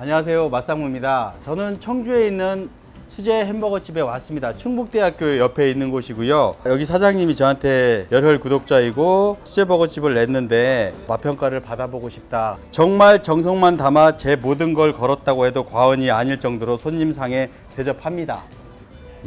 안녕하세요. 맛상무입니다. 저는 청주에 있는 수제 햄버거 집에 왔습니다. 충북대학교 옆에 있는 곳이고요. 여기 사장님이 저한테 열혈 구독자이고 수제 버거 집을 냈는데 맛평가를 받아보고 싶다. 정말 정성만 담아 제 모든 걸 걸었다고 해도 과언이 아닐 정도로 손님 상에 대접합니다.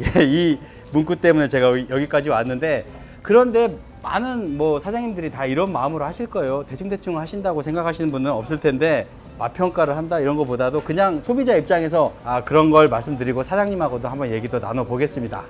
예, 이 문구 때문에 제가 여기까지 왔는데 그런데 많은 뭐 사장님들이 다 이런 마음으로 하실 거예요. 대충대충 하신다고 생각하시는 분은 없을 텐데 맛평가를 한다 이런 것보다도 그냥 소비자 입장에서 아, 그런 걸 말씀드리고 사장님하고도 한번 얘기도 나눠 보겠습니다.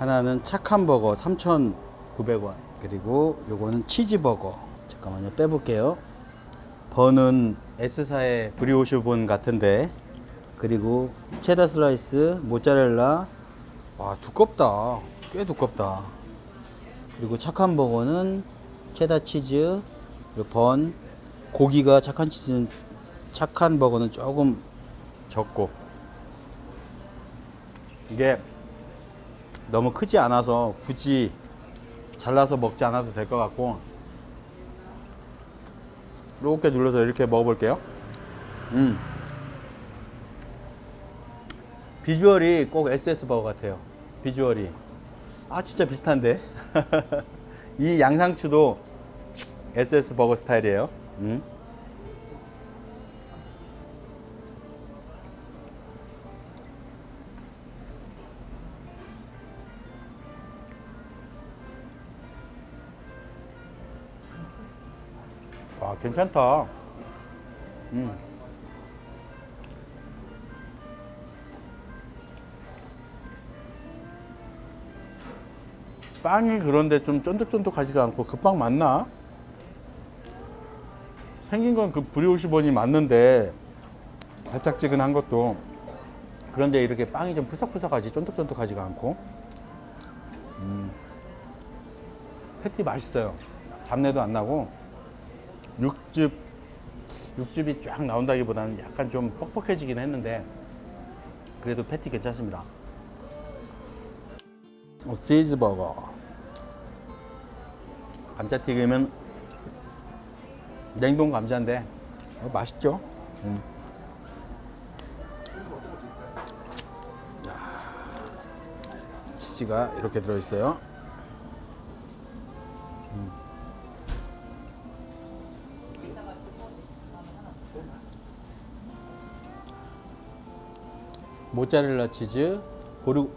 하나는 착한 버거 3,900원. 그리고 요거는 치즈버거. 잠깐만요. 빼볼게요. 버는 S사의 브리오슈 본 같은데. 그리고 체다 슬라이스, 모짜렐라. 와, 두껍다. 꽤 두껍다. 그리고 착한 버거는 체다 치즈, 번. 고기가 착한 치즈는 착한 버거는 조금 적고. 이게 너무 크지 않아서 굳이 잘라서 먹지 않아도 될 것 같고 이렇게 눌러서 이렇게 먹어볼게요. 음. 비주얼이 꼭 SS 버거 같아요. 비주얼이. 아 진짜 비슷한데. 이 양상추도 SS 버거 스타일이에요. 음. 괜찮다. 음. 빵이 그런데 좀 쫀득쫀득하지가 않고 그 빵 맞나? 생긴 건 그 브리오시번이 맞는데 달짝지근한 것도 그런데 이렇게 빵이 좀 푸석푸석하지 쫀득쫀득하지가 않고 음. 패티 맛있어요. 잡내도 안 나고 육즙 육즙이 쫙 나온다기보다는 약간 좀 뻑뻑해지긴 했는데 그래도 패티 괜찮습니다. 어, 치즈버거 감자튀김은 냉동 감자인데 어, 맛있죠? 음. 야, 치즈가 이렇게 들어있어요. 모짜렐라 치즈, 고르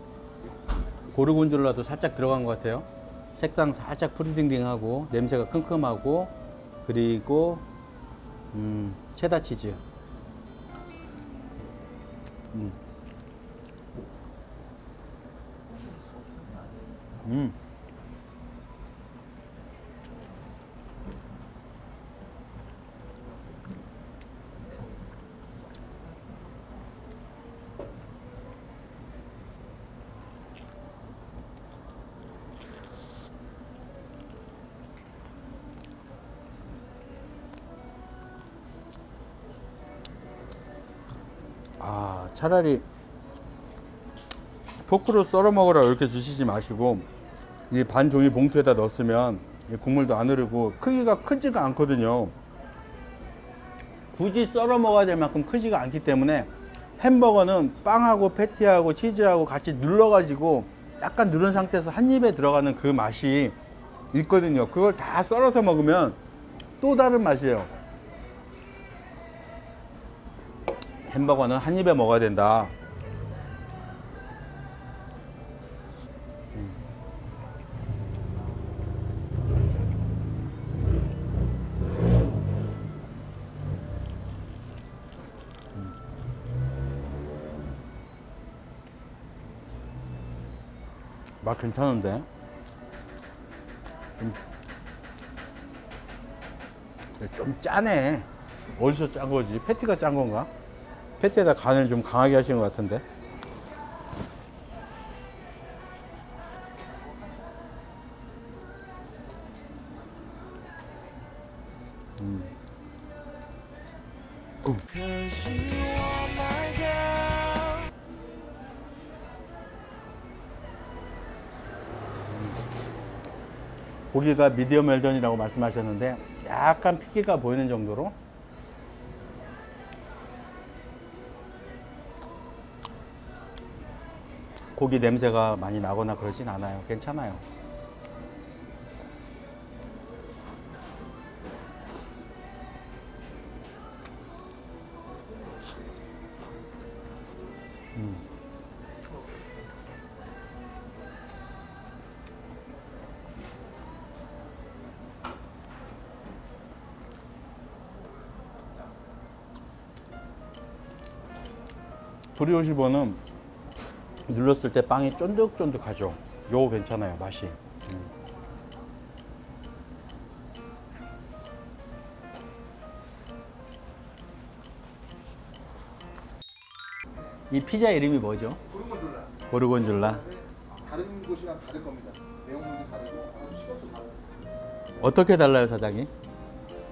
고르곤졸라도 살짝 들어간 것 같아요. 색상 살짝 푸르딩딩하고 냄새가 큼큼하고 그리고 음, 체다 치즈. 음. 음. 차라리 포크로 썰어 먹으라 이렇게 주시지 마시고 이 반 종이 봉투에다 넣었으면 이 국물도 안 흐르고 크기가 크지가 않거든요. 굳이 썰어 먹어야 될 만큼 크지가 않기 때문에 햄버거는 빵하고 패티하고 치즈하고 같이 눌러가지고 약간 누른 상태에서 한 입에 들어가는 그 맛이 있거든요. 그걸 다 썰어서 먹으면 또 다른 맛이에요. 햄버거는 한 입에 먹어야 된다. 맛 괜찮은데? 좀, 좀 짜네. 어디서 짠 거지? 패티가 짠 건가? 패티에다 간을 좀 강하게 하신 것 같은데? 고기가 미디엄 웰던이라고 말씀하셨는데 약간 피기가 보이는 정도로 고기 냄새가 많이 나거나 그러진 않아요. 괜찮아요. 브리오시 버는 눌렀을 때 빵이 쫀득쫀득하죠. 요거 괜찮아요, 맛이. 음. 이 피자 이름이 뭐죠? 고르곤졸라 고르곤졸라. 다른 곳이랑 다를 겁니다. 내용물도 다르고 아주 식어서 다르고 어떻게 달라요, 사장님?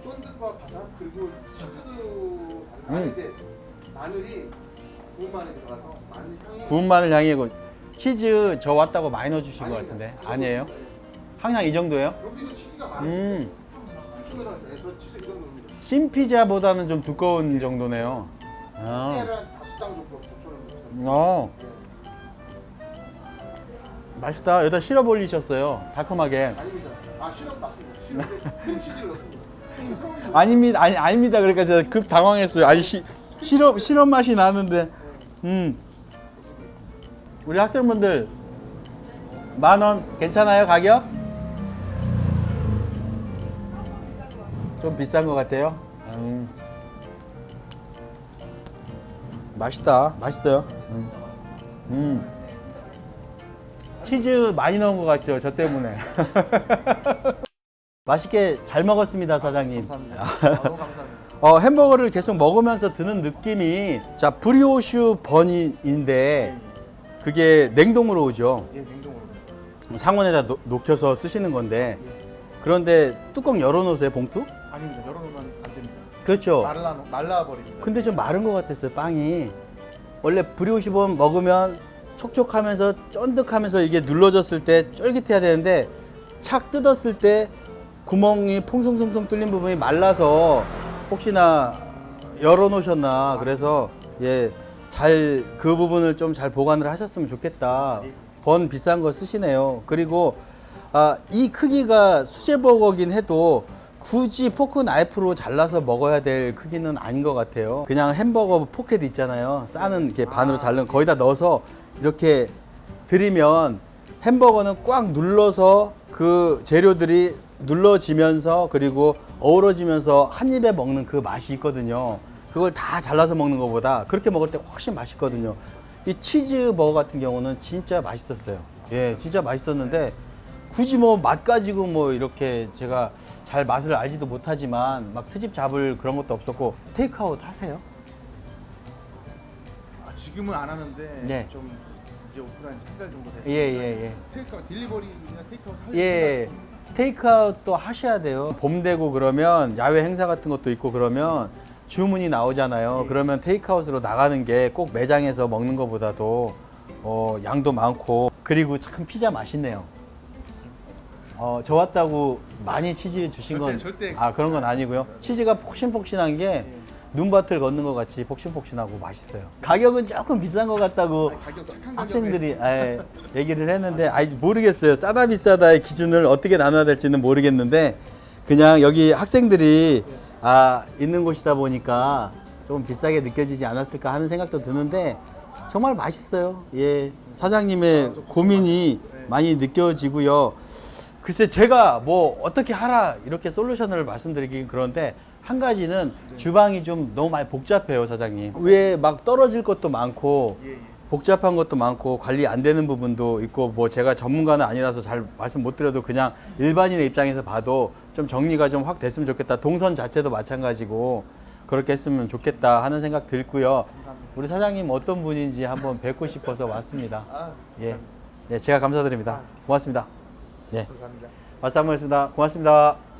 쫀득과 바삭 그리고 치즈도 음. 안에 이제 마늘이 구운 마늘이 들어가서 마늘 향이 구운 마늘 향이고 치즈 저 왔다고 많이 넣어주신 것. 같은데 그 아니에요? 항상 이 정도예요? 음, 치즈. 신피자보다는 좀 두꺼운 정도네요. 아. 어, 맛있다. 여기다 시럽 올리셨어요. 달콤하게. 아닙니다. 아 시럽 맞습니다. 시럽에 크림치즈를 넣습니다. 아닙니다. 아니 아닙니다. 그러니까 제가 급 당황했어요. 아니 시, 시럽 시럽 맛이 나는데. 음. 우리 학생분들 만 원 괜찮아요 가격? 좀 비싼 것 같아요. 음. 맛있다. 맛있어요. 음. 음. 치즈 많이 넣은 것 같죠? 저 때문에. 맛있게 잘 먹었습니다, 사장님. 감사합니다. 아, 너무 감사합니다. 어, 햄버거를 계속 먹으면서 드는 느낌이 자 브리오슈 번인데 그게 냉동으로 오죠. 예, 냉동으로. 상온에다 놓, 녹여서 쓰시는 건데 그런데 뚜껑 열어놓으세요 봉투? 아닙니다. 열어놓으면 안 됩니다. 그렇죠. 말라 말라 버립니다. 근데 좀 마른 것 같았어요 빵이. 원래 브리오슈 번 먹으면 촉촉하면서 쫀득하면서 이게 눌러졌을 때 쫄깃해야 되는데 착 뜯었을 때 구멍이 퐁송송송 뚫린 부분이 말라서 혹시나 열어놓으셨나 그래서 예 잘 그 부분을 좀 잘 보관을 하셨으면 좋겠다. 번 비싼 거 쓰시네요. 그리고 아, 이 크기가 수제버거긴 해도 굳이 포크 나이프로 잘라서 먹어야 될 크기는 아닌 것 같아요. 그냥 햄버거 포켓 있잖아요. 싸는 이렇게 반으로 자른 거기다 넣어서 이렇게 드리면 햄버거는 꽉 눌러서 그 재료들이 눌러지면서 그리고 어우러지면서 한 입에 먹는 그 맛이 있거든요. 그걸 다 잘라서 먹는 것보다 그렇게 먹을 때 훨씬 맛있거든요. 이 치즈 버거 같은 경우는 진짜 맛있었어요. 예, 진짜 맛있었는데 굳이 뭐 맛 가지고 뭐 이렇게 제가 잘 맛을 알지도 못하지만 막 트집 잡을 그런 것도 없었고 테이크아웃 하세요? 아, 지금은 안 하는데 네. 좀 이제 오픈한 지 한 달 정도 됐습니다. 예, 예, 예. 테이크아웃 딜리버리나 테이크아웃 할 예. 생각 있습니다. 테이크아웃도 하셔야 돼요. 봄 되고 그러면 야외 행사 같은 것도 있고 그러면 주문이 나오잖아요. 그러면 테이크아웃으로 나가는 게 꼭 매장에서 먹는 것보다도 어, 양도 많고 그리고 참 피자 맛있네요. 어, 저 왔다고 많이 치즈 주신 절대, 건 절대 아, 그런 건 아니고요. 치즈가 폭신폭신한 게 눈밭을 걷는 것 같이 폭신폭신하고 맛있어요. 가격은 조금 비싼 것 같다고 아니, 가격 착한 가격에 학생들이 예, 얘기를 했는데 아이 모르겠어요. 싸다 비싸다의 기준을 어떻게 나눠야 될지는 모르겠는데 그냥 여기 학생들이 아 있는 곳이다 보니까 좀 비싸게 느껴지지 않았을까 하는 생각도 드는데 정말 맛있어요. 예 사장님의 고민이 많이 느껴지고요. 글쎄 제가 뭐 어떻게 하라 이렇게 솔루션을 말씀드리긴 그런데 한 가지는 주방이 좀 너무 많이 복잡해요 사장님 위에 막 떨어질 것도 많고 예, 예. 복잡한 것도 많고 관리 안 되는 부분도 있고 뭐 제가 전문가는 아니라서 잘 말씀 못 드려도 그냥 일반인의 입장에서 봐도 좀 정리가 좀 확 됐으면 좋겠다. 동선 자체도 마찬가지고 그렇게 했으면 좋겠다 하는 생각 들고요. 우리 사장님 어떤 분인지 한번 뵙고 싶어서 왔습니다. 아, 예. 예, 제가 감사드립니다. 고맙습니다. 예. 감사합니다. 말씀 한번 했습니다. 고맙습니다.